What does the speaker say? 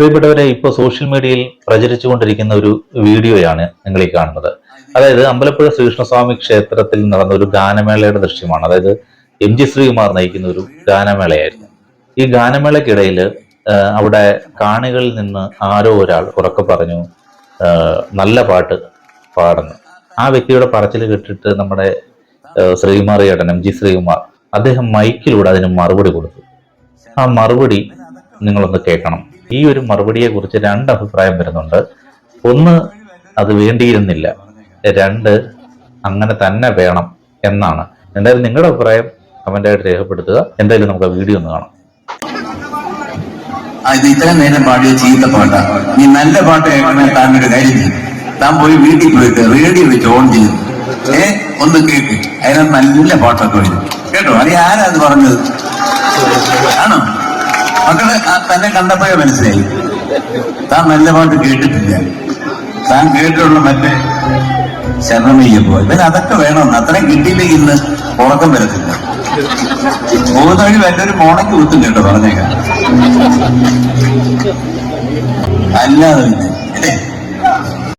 പ്രിയപ്പെട്ടവരെ ഇപ്പോൾ സോഷ്യൽ മീഡിയയിൽ പ്രചരിച്ചുകൊണ്ടിരിക്കുന്ന ഒരു വീഡിയോയാണ് നിങ്ങൾ ഈ കാണുന്നത്. അതായത് അമ്പലപ്പുഴ ശ്രീകൃഷ്ണസ്വാമി ക്ഷേത്രത്തിൽ നടന്ന ഒരു ഗാനമേളയുടെ ദൃശ്യമാണ്. അതായത് എം ജി ശ്രീകുമാർ നയിക്കുന്ന ഒരു ഗാനമേളയായിരുന്നു. ഈ ഗാനമേളക്കിടയിൽ അവിടെ കാണികളിൽ നിന്ന് ആരോ ഒരാൾ ഉറക്കെ പറഞ്ഞു നല്ല പാട്ട് പാടുന്നു. ആ വ്യക്തിയുടെ പറച്ചിൽ കെട്ടിട്ട് നമ്മുടെ ശ്രീകുമാർ ചേട്ടൻ എം ജി ശ്രീകുമാർ അദ്ദേഹം മൈക്കിലൂടെ അതിന് മറുപടി കൊടുത്തു. ആ മറുപടി നിങ്ങളൊന്ന് കേൾക്കണം. ഈ ഒരു മറുപടിയെ കുറിച്ച് രണ്ട് അഭിപ്രായം വരുന്നുണ്ട്. ഒന്ന് അത് വേണ്ടിയിരുന്നില്ല. രണ്ട് അങ്ങനെ തന്നെ വേണം എന്നാണ്. എന്തായാലും നിങ്ങളുടെ അഭിപ്രായം കമന്റായിട്ട് രേഖപ്പെടുത്തുക. എന്തായാലും നമുക്ക് വീഡിയോ ഒന്ന് കാണാം. ഇത് ഇത്രയും നേരം പാടിയ ചീത്ത പാട്ടാ. നീ നല്ല പാട്ട് കേൾക്കണേ താൻ ഒരു കാര്യം താൻ പോയി വീട്ടിൽ പോയിട്ട് റേഡിയോ വെച്ച് ഓൺ ചെയ്തു ഏ ഒന്ന് കേക്ക്. അതിനകത്ത് നല്ല പാട്ടൊക്കെ വരും. കേട്ടോ? അറിയ ആരാ അത് പറഞ്ഞത്? മക്കൾ തന്നെ കണ്ടപ്പോഴേ മനസ്സിലായി. താൻ നല്ല പാട്ട് കേട്ടിട്ടില്ല. താൻ കേട്ടുള്ള മറ്റേ ശരണമയ്യപ്പോ ഇവന് അതൊക്കെ വേണം. അത്രയും കിട്ടിയില്ലെങ്കിൽ ഇന്ന്? ഉറക്കം വരത്തില്ല. പോകുന്ന വഴി മറ്റൊരു മോണയ്ക്ക് കുത്തും കേട്ടോ പറഞ്ഞേക്കാം. അല്ലാതെ പിന്നെ.